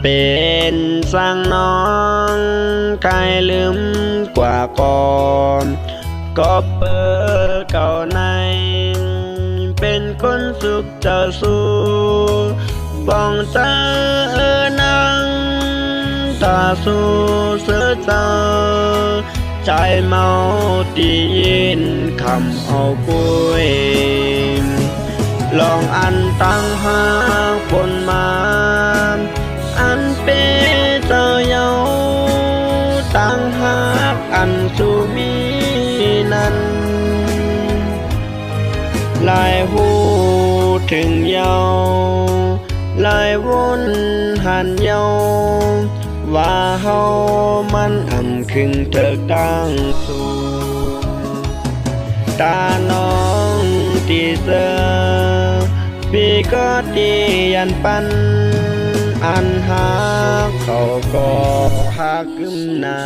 เป็นสร้างน้องกายลืมกว่าก่อนก็เปิดเก่าใน เป็นคนสุขเจ้าสู้ป้องเจอนังตาสู้เสือเจอใจเมาตียินคำเอากุยลองอันตั้งหา กอันสุมีนั้นลายหูถึงเยาลายวนหันเยาว่าเฮามันอำคึงเถิกตั้งสูงตาน้องที่เสือพี่ก็ตียันปัน อันหาเขาก็หากึมนา